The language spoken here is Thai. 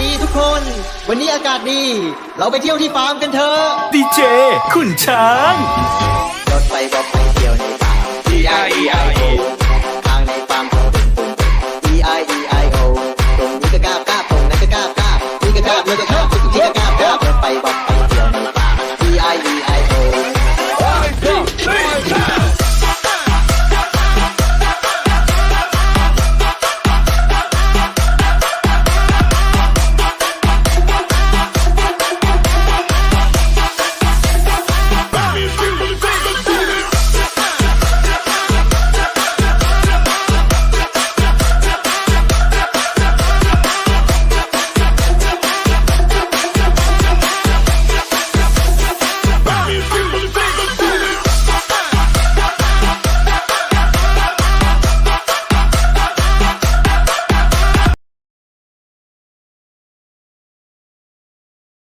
ดีทุกคน วันนี้อากาศดี เราไปเที่ยวที่ฟาร์มกันเถอะ ดีเจ คุณช้าง รถไฟบ